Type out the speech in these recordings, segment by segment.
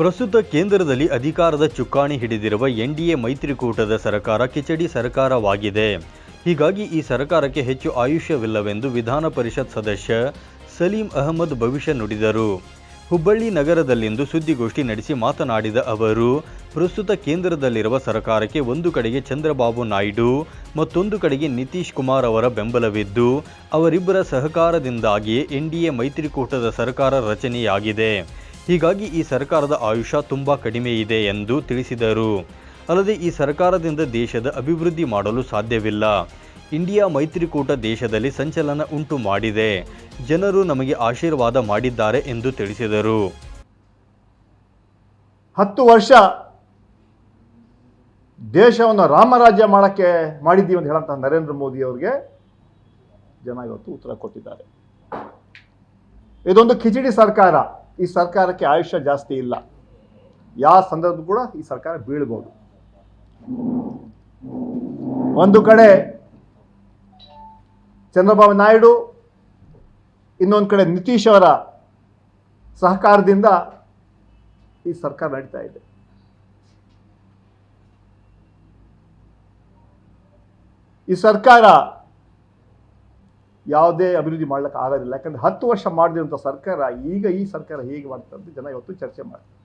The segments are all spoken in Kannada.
ಪ್ರಸ್ತುತ ಕೇಂದ್ರದಲ್ಲಿ ಅಧಿಕಾರದ ಚುಕ್ಕಾಣಿ ಹಿಡಿದಿರುವ ಎನ್ಡಿಎ ಮೈತ್ರಿಕೂಟದ ಸರ್ಕಾರ ಕಿಚಡಿ ಸರ್ಕಾರವಾಗಿದೆ. ಹೀಗಾಗಿ ಈ ಸರ್ಕಾರಕ್ಕೆ ಹೆಚ್ಚು ಆಯುಷ್ಯವಿಲ್ಲವೆಂದು ವಿಧಾನ ಪರಿಷತ್ ಸದಸ್ಯ ಸಲೀಂ ಅಹಮದ್ ಭವಿಷ್ಯ ನುಡಿದರು. ಹುಬ್ಬಳ್ಳಿ ನಗರದಲ್ಲಿಂದು ಸುದ್ದಿಗೋಷ್ಠಿ ನಡೆಸಿ ಮಾತನಾಡಿದ ಅವರು, ಪ್ರಸ್ತುತ ಕೇಂದ್ರದಲ್ಲಿರುವ ಸರ್ಕಾರಕ್ಕೆ ಒಂದು ಕಡೆಗೆ ಚಂದ್ರಬಾಬು ನಾಯ್ಡು, ಮತ್ತೊಂದು ಕಡೆಗೆ ನಿತೀಶ್ ಕುಮಾರ್ ಅವರ ಬೆಂಬಲವಿದ್ದು, ಅವರಿಬ್ಬರ ಸಹಕಾರದಿಂದಾಗಿಯೇ ಎನ್ಡಿಎ ಮೈತ್ರಿಕೂಟದ ಸರ್ಕಾರ ರಚನೆಯಾಗಿದೆ. ಹೀಗಾಗಿ ಈ ಸರ್ಕಾರದ ಆಯುಷ್ಯ ತುಂಬ ಕಡಿಮೆ ಇದೆ ಎಂದು ತಿಳಿಸಿದರು. ಅಲ್ಲದೆ ಈ ಸರ್ಕಾರದಿಂದ ದೇಶದ ಅಭಿವೃದ್ಧಿ ಮಾಡಲು ಸಾಧ್ಯವಿಲ್ಲ. ಇಂಡಿಯಾ ಮೈತ್ರಿಕೂಟ ದೇಶದಲ್ಲಿ ಸಂಚಲನ ಉಂಟು ಮಾಡಿದೆ. ಜನರು ನಮಗೆ ಆಶೀರ್ವಾದ ಮಾಡಿದ್ದಾರೆ ಎಂದು ತಿಳಿಸಿದರು. ಹತ್ತು ವರ್ಷ ದೇಶವನ್ನು ರಾಮರಾಜ್ಯ ಮಾಡೋಕ್ಕೆ ಮಾಡಿದ್ದೀವಿ ಅಂತ ಹೇಳಂತ ನರೇಂದ್ರ ಮೋದಿ ಅವರಿಗೆ ಜನ ಇವತ್ತು ಉತ್ತರ ಕೊಟ್ಟಿದ್ದಾರೆ. ಇದೊಂದು ಕಿಚಡಿ ಸರ್ಕಾರ. ಈ ಸರ್ಕಾರಕ್ಕೆ ಆಯುಷ್ಯ ಜಾಸ್ತಿ ಇಲ್ಲ. ಯಾವ ಸಂದರ್ಭ ಕೂಡ ಈ ಸರ್ಕಾರ ಬೀಳ್ಬೋದು. ಒಂದು ಕಡೆ ಚಂದ್ರಬಾಬು ನಾಯ್ಡು, ಇನ್ನೊಂದು ಕಡೆ ನಿತೀಶ್ ಅವರ ಸಹಕಾರದಿಂದ ಈ ಸರ್ಕಾರ ನಡೀತಾ ಇದೆ. ಈ ಸರ್ಕಾರ ಯಾವುದೇ ಅಭಿವೃದ್ಧಿ ಮಾಡ್ಲಿಕ್ಕೆ ಆಗೋದಿಲ್ಲ. ಯಾಕಂದ್ರೆ ಹತ್ತು ವರ್ಷ ಮಾಡಿದಂಥ ಸರ್ಕಾರ, ಈಗ ಈ ಸರ್ಕಾರ ಹೇಗೆ ಮಾಡ್ತಾರೆ ಅಂತ ಜನ ಇವತ್ತು ಚರ್ಚೆ ಮಾಡ್ತಾರೆ.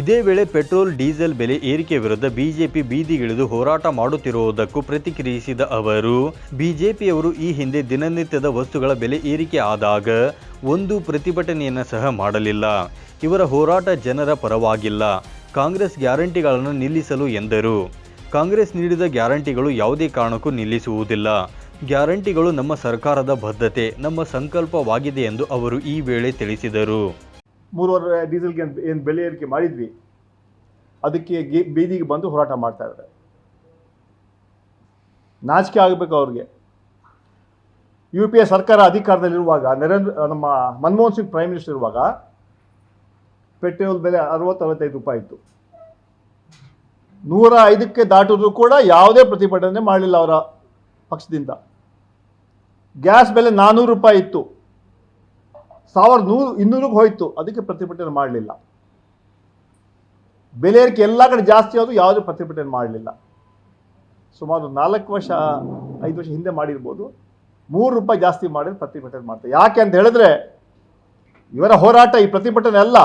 ಇದೇ ವೇಳೆ ಪೆಟ್ರೋಲ್, ಡೀಸೆಲ್ ಬೆಲೆ ಏರಿಕೆ ವಿರುದ್ಧ ಬಿಜೆಪಿ ಬೀದಿಗಿಳಿದು ಹೋರಾಟ ಮಾಡುತ್ತಿರುವುದಕ್ಕೂ ಪ್ರತಿಕ್ರಿಯಿಸಿದ ಅವರು, ಬಿಜೆಪಿಯವರು ಈ ಹಿಂದೆ ದಿನನಿತ್ಯದ ವಸ್ತುಗಳ ಬೆಲೆ ಏರಿಕೆ ಆದಾಗ ಒಂದು ಪ್ರತಿಭಟನೆಯನ್ನು ಸಹ ಮಾಡಲಿಲ್ಲ. ಇವರ ಹೋರಾಟ ಜನರ ಪರವಾಗಿಲ್ಲ. ಕಾಂಗ್ರೆಸ್ ಗ್ಯಾರಂಟಿಗಳನ್ನು ನಿಲ್ಲಿಸಲು ಎಂದರು. ಕಾಂಗ್ರೆಸ್ ನೀಡಿದ ಗ್ಯಾರಂಟಿಗಳು ಯಾವುದೇ ಕಾರಣಕ್ಕೂ ನಿಲ್ಲಿಸುವುದಿಲ್ಲ. ಗ್ಯಾರಂಟಿಗಳು ನಮ್ಮ ಸರ್ಕಾರದ ಬದ್ಧತೆ ನಮ್ಮ ಸಂಕಲ್ಪವಾಗಿದೆ ಎಂದು ಅವರು ಈ ವೇಳೆ ತಿಳಿಸಿದರು. ಮೂರುವರೆ ಡೀಸೆಲ್ಗೆ ಏನು ಬೆಲೆ ಏರಿಕೆ ಮಾಡಿದ್ವಿ. ಅದಕ್ಕೆ ಬೀದಿಗೆ ಬಂದು ಹೋರಾಟ ಮಾಡ್ತಾ ಇದ್ದಾರೆ. ನಾಚಿಕೆ ಆಗಬೇಕು ಅವ್ರಿಗೆ. ಯು ಪಿ ಎ ಸರ್ಕಾರ ಅಧಿಕಾರದಲ್ಲಿರುವಾಗ, ನರೇಂದ್ರ ನಮ್ಮ ಮನಮೋಹನ್ ಸಿಂಗ್ ಪ್ರೈಮ್ ಮಿನಿಸ್ಟರ್ ಇರುವಾಗ ಪೆಟ್ರೋಲ್ ಬೆಲೆ ಅರವತ್ತು, ಅರವತ್ತೈದು ರೂಪಾಯಿ ಇತ್ತು. ನೂರ ಐದಕ್ಕೆ ದಾಟಿದ್ರು ಕೂಡ ಯಾವುದೇ ಪ್ರತಿಭಟನೆ ಮಾಡಲಿಲ್ಲ ಅವರ. ಪಕ್ಷದಿಂದ. ಗ್ಯಾಸ್ ಬೆಲೆ ನಾನ್ನೂರು ರೂಪಾಯಿ ಇತ್ತು. ಸಾವಿರದ ನೂರು ಇನ್ನೂರಿಗೆ ಹೋಯಿತು. ಅದಕ್ಕೆ ಪ್ರತಿಭಟನೆ ಮಾಡಲಿಲ್ಲ. ಬೆಲೆ ಏರಿಕೆ ಎಲ್ಲ ಕಡೆ ಜಾಸ್ತಿ ಆದರೂ ಯಾವುದೇ ಪ್ರತಿಭಟನೆ ಮಾಡಲಿಲ್ಲ. ಸುಮಾರು ನಾಲ್ಕು ವರ್ಷ, ಐದು ವರ್ಷ ಹಿಂದೆ ಮಾಡಿರ್ಬೋದು. ಮೂರು ರೂಪಾಯಿ ಜಾಸ್ತಿ ಮಾಡಿದ್ರೆ ಪ್ರತಿಭಟನೆ ಮಾಡ್ತಾರೆ. ಯಾಕೆ ಅಂತ ಹೇಳಿದ್ರೆ ಇವರ ಹೋರಾಟ ಈ ಪ್ರತಿಭಟನೆ ಅಲ್ಲ.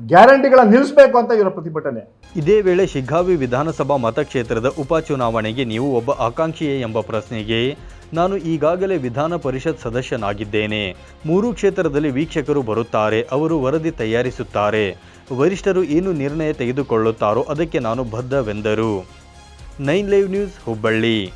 ಗ್ಯಾರಂಟಿಗಳನ್ನ ನಿಲ್ಲಿಸಬೇಕು ಅಂತ ಇವರ ಪ್ರತಿಭಟನೆ. ಇದೇ ವೇಳೆ ಶಿಗ್ಗಾವಿ ವಿಧಾನಸಭಾ ಮತಕ್ಷೇತ್ರದ ಉಪಚುನಾವಣೆಗೆ ನೀವು ಒಬ್ಬ ಆಕಾಂಕ್ಷಿಯೇ ಎಂಬ ಪ್ರಶ್ನೆಗೆ, ನಾನು ಈಗಾಗಲೇ ವಿಧಾನ ಪರಿಷತ್ ಸದಸ್ಯನಾಗಿದ್ದೇನೆ. ಮೂರು ಕ್ಷೇತ್ರದಲ್ಲಿ ವೀಕ್ಷಕರು ಬರುತ್ತಾರೆ, ಅವರು ವರದಿ ತಯಾರಿಸುತ್ತಾರೆ. ವರಿಷ್ಠರು ಏನು ನಿರ್ಣಯ ತೆಗೆದುಕೊಳ್ಳುತ್ತಾರೋ ಅದಕ್ಕೆ ನಾನು ಬದ್ಧವೆಂದರು. Nine live news Hubballi.